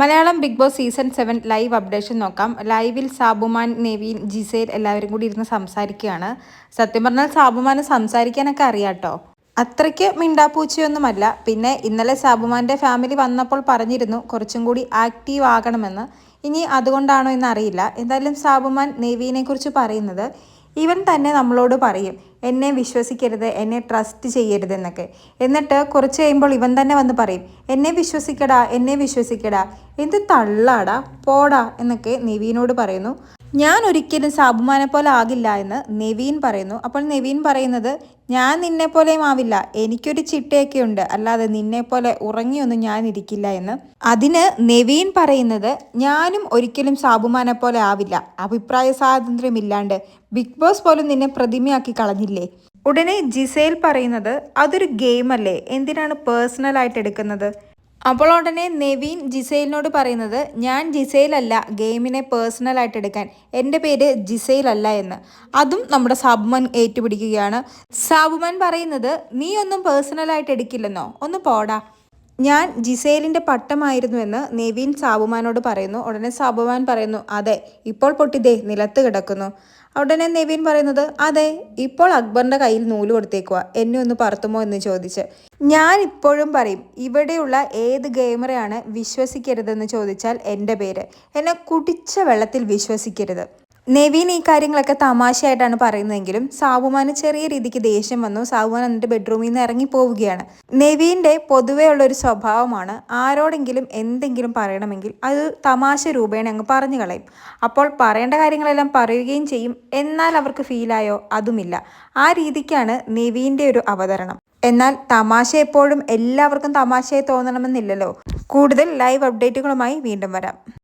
Malayalam Bigg Boss season seven live updation നോക്കാം. ലൈവിൽ Sabumon Naveen Gizele എല്ലാവരും കൂടി ഇരുന്ന് സംസാരിക്കുകയാണ്. സത്യം പറഞ്ഞാൽ സാബുമാന് സംസാരിക്കാനൊക്കെ അറിയാട്ടോ. അത്രയ്ക്ക് മിണ്ടാപ്പൂച്ചയൊന്നുമല്ല. പിന്നെ ഇന്നലെ സാബുമാന്റെ ഫാമിലി വന്നപ്പോൾ പറഞ്ഞിരുന്നു കുറച്ചും കൂടി ആക്റ്റീവ് ആകണമെന്ന്. ഇനി അതുകൊണ്ടാണോ എന്നറിയില്ല. എന്തായാലും സാബുമാൻ നെവീനെ കുറിച്ച് പറയുന്നത് ഇവൻ തന്നെ നമ്മളോട് പറയും എന്നെ വിശ്വസിക്കരുത് എന്നെ ട്രസ്റ്റ് ചെയ്യരുത് എന്നൊക്കെ. എന്നിട്ട് കുറച്ച് കഴിയുമ്പോൾ ഇവൻ തന്നെ വന്ന് പറയും എന്നെ വിശ്വസിക്കടാ എന്നെ വിശ്വസിക്കടാ എന്ത് തള്ളാടാ പോടാ എന്നൊക്കെ നിവീനോട് പറയുന്നു. ഞാൻ ഒരിക്കലും സാബുമാനെ പോലെ ആകില്ല എന്ന് നെവീൻ പറയുന്നു. അപ്പോൾ നെവീൻ പറയുന്നത് ഞാൻ നിന്നെ പോലെയും ആവില്ല എനിക്കൊരു ചിട്ടയൊക്കെ ഉണ്ട് അല്ലാതെ നിന്നെ പോലെ ഉറങ്ങിയൊന്നും ഞാൻ ഇരിക്കില്ല എന്ന്. അതിന് നെവീൻ പറയുന്നത് ഞാനും ഒരിക്കലും സാബുമാനെ പോലെ ആവില്ല. അഭിപ്രായ സ്വാതന്ത്ര്യം ഇല്ലാണ്ട് ബിഗ് ബോസ് പോലും നിന്നെ പ്രതിമയാക്കി കളഞ്ഞില്ലേ? ഉടനെ ജിസേൽ പറയുന്നത് അതൊരു ഗെയിമല്ലേ. എന്തിനാണ് പേഴ്സണലായിട്ട് എടുക്കുന്നത്? അപ്പോൾ ഉടനെ നെവീൻ ജിസൈലിനോട് പറയുന്നത് ഞാൻ ജിസൈലല്ല ഗെയിമിനെ പേഴ്സണലായിട്ട് എടുക്കാൻ. എന്റെ പേര് ജിസൈലല്ല എന്ന്. അതും നമ്മുടെ സാബുമൻ ഏറ്റുപിടിക്കുകയാണ്. സാബുമൻ പറയുന്നത് നീ ഒന്നും പേഴ്സണലായിട്ട് എടുക്കില്ലെന്നോ? ഒന്ന് പോടാ. ഞാൻ ജിസേലിന്റെ പട്ടമായിരുന്നുവെന്ന് നെവീൻ സാബുമാനോട് പറയുന്നു. ഉടനെ സാബുമാൻ പറയുന്നു അതെ ഇപ്പോൾ പൊട്ടിതേ നിലത്ത് കിടക്കുന്നു. ഉടനെ നെവീൻ പറയുന്നത് അതെ ഇപ്പോൾ അക്ബറിന്റെ കയ്യിൽ നൂൽ കൊടുത്തേക്കുക എന്നെ ഒന്ന് പറത്തുമോ എന്ന് ചോദിച്ച്. ഞാൻ ഇപ്പോഴും പറയും ഇവിടെയുള്ള ഏത് ഗെയിമറെയാണ് വിശ്വസിക്കരുതെന്ന് ചോദിച്ചാൽ എന്റെ പേര്. എന്നെ കുടിച്ച വെള്ളത്തിൽ വിശ്വസിക്കരുത്. നെവീൻ ഈ കാര്യങ്ങളൊക്കെ തമാശയായിട്ടാണ് പറയുന്നതെങ്കിലും സാബുമാന് ചെറിയ രീതിക്ക് ദേഷ്യം വന്നു. സാബുമാൻ എന്നിട്ട് ബെഡ്റൂമിൽ നിന്ന് ഇറങ്ങി പോവുകയാണ്. നെവീന്റെ പൊതുവേ ഉള്ളൊരു സ്വഭാവമാണ് ആരോടെങ്കിലും എന്തെങ്കിലും പറയണമെങ്കിൽ അത് തമാശ രൂപേണ അങ്ങ് പറഞ്ഞു കളയും. അപ്പോൾ പറയേണ്ട കാര്യങ്ങളെല്ലാം പറയുകയും ചെയ്യും. എന്നാൽ അവർക്ക് ഫീലായോ അതുമില്ല. ആ രീതിക്കാണ് നെവീന്റെ ഒരു അവതരണം. എന്നാൽ തമാശ എപ്പോഴും എല്ലാവർക്കും തമാശയായി തോന്നണമെന്നില്ലല്ലോ. കൂടുതൽ ലൈവ് അപ്ഡേറ്റുകളുമായി വീണ്ടും വരാം.